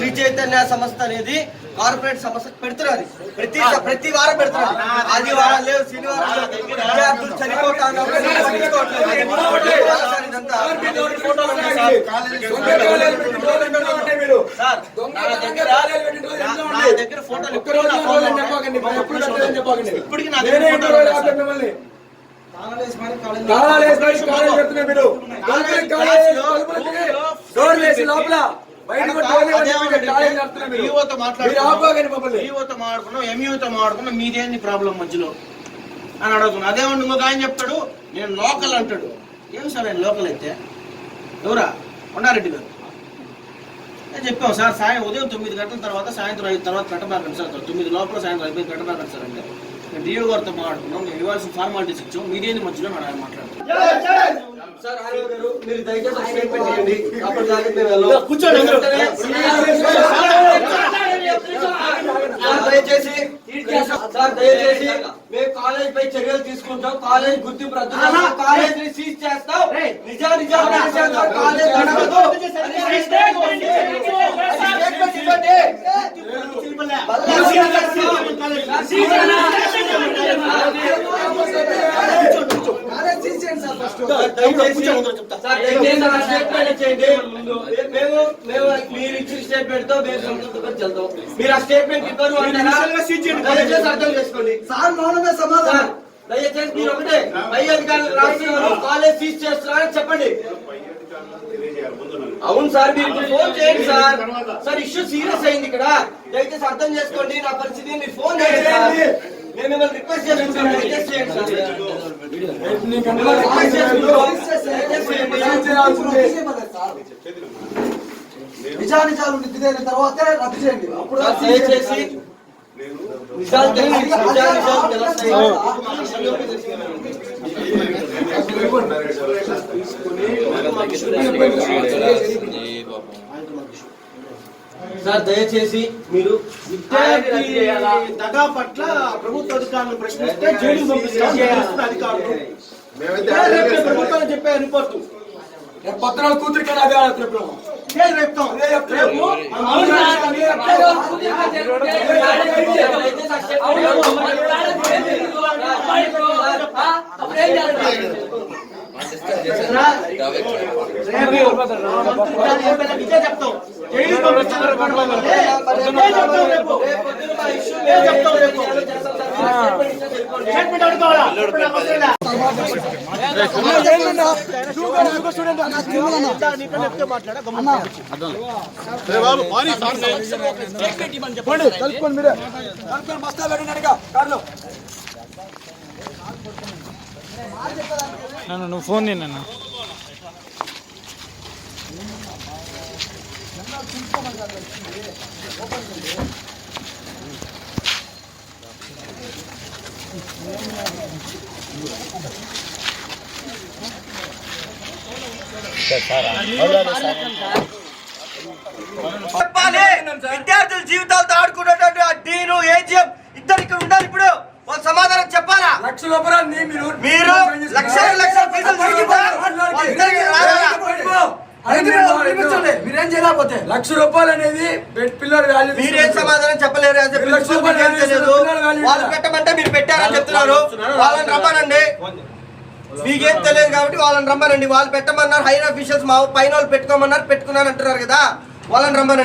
శ్రీ చైతన్య సంస్థ అనేది కార్పొరేట్ సంస్థ పెడుతున్నది ప్రతి ప్రతి వారం పెడుతున్నది ఆదివారం లేదు శనివారం లేదు. విద్యార్థులు చనిపోతా ఉన్నప్పుడు నేను పట్టించుకోవట్లేదు. సార్, ఇదంతా ఫోటోలు ఉన్నాయి సార్. సార్, నా దగ్గర నా- నా దగ్గర ఫోటోలు ఇప్పటికీ నా దగ్గర. ఈవోతో మాట్లాడుకున్నాం ఈవోతో మాట్లాడుకున్నాం. ఎంఈఓతో మాట్లాడుకున్నాం మీదేంది ప్రాబ్లం మధ్యలో? అని అడుగుతున్నా. అదేమన్నా ఇంకొక ఆయన చెప్తాడు నేను లోకల్ అంటాడు. ఏం సార్ ఆయన లోకల్ అయితే? ఎవరా? కొండారెడ్డి గారు. నేను చెప్పాం సార్ సాయం ఉదయం తొమ్మిది గంటల తర్వాత సాయంత్రం ఐదు తర్వాత కట్టబాకండి సార్. తొమ్మిది లోపల సాయంత్రం అయిపోయి కట్టబాకండి సార్ అంటే. మేము డిఓ గారితో మాట్లాడుకున్నాం మేము ఇవ్వాల్సిన ఫార్మాలిటీస్ ఇచ్చాం. మీదేంది మధ్యలో మనం ఆయన మాట్లాడుతున్నాం దయచేసి. సార్ దయచేసి మేము కాలేజ్ పై చర్యలు తీసుకుంటాం కాలేజ్ గుర్తింపు రద్దు కాలేజ్ని సీజ్ చేస్తాం నిజా నిజా కాలేజ్ నడవదు. అది స్టేట్మెంట్ ఇవ్వండి. దయచేసి సార్ దయచేసి ఆ స్టేట్మెంట్ చేయండి మేము మేము మీరు ఇచ్చిన స్టేట్మెంట్తో మేము సంతృప్తితో చెల్తాం మీరు ఆ స్టేట్మెంట్ ఇవ్వరు అంటారా? దయచేసి అర్థం చేసుకోండి. సార్ మౌనమే సార్ సమాధానం దయచేసి మీరు ఒకటే పై అధికారులు రాస్తున్నారు కాలేజ్ సీజ్ చేస్తున్నారని చెప్పండి. అవును సార్ మీరు ఫోన్ చేయండి సార్. సార్ ఇష్యూ సీరియస్ అయింది ఇక్కడ. దయచేసి అర్థం చేసుకోండి నా పరిస్థితి మీరు ఫోన్ చేయండి మేము మిమ్మల్ని రిక్వెస్ట్ చేయండి సార్ రిక్వెస్ట్. నిజానిజాలు నిద్రేన తర్వాతే రద్దు చేయండి. అప్పుడు దయచేసి నిజాలు తెలిసి తెలుస్తాయి సార్ దయచేసి మీరు విద్యార్థి దగా పట్ల ప్రభుత్వ అధికారులు ప్రశ్నిస్తే జైలు అధికారులు. ప్రభుత్వం చెప్పే రిపోర్టు పత్రాలు కూతురికి అదే రేపు కలుపుకోండి మీరే కలుపుకొని బస్తా పెట్టండి కార్లో నువ్వు ఫోన్ తిన్నా చెప్పాలి. విద్యార్థుల జీవితాలతో ఆడుకున్నటువంటి ఆ డీను ఏజిఎం ఇద్దరు ఇక్కడ ఉండాలి ఇప్పుడు. వాళ్ళు సమాధానం చెప్పాలా? లక్ష మీరు మీరు లక్షల మీరేం చేయలేకపోతే? లక్ష రూపాయలు అనేది బెడ్ పిల్లర్ వాల్యూ మీరేం సమాధానం చెప్పలేరు లక్ష రూపాయలు మీకేం తెలియదు పిల్లలు వాళ్ళు పెట్టమంటే మీరు పెట్టారని చెప్తున్నారు. వాళ్ళని రమ్మనండి. మీకేం తెలియదు కాబట్టి వాళ్ళని రమ్మనండి. వాళ్ళు పెట్టమన్నారు హైర్ అఫీషియల్స్ మా పైన వాళ్ళు పెట్టుకోమన్నారు పెట్టుకున్నారు అంటున్నారు కదా. వాళ్ళని రమ్మనండి.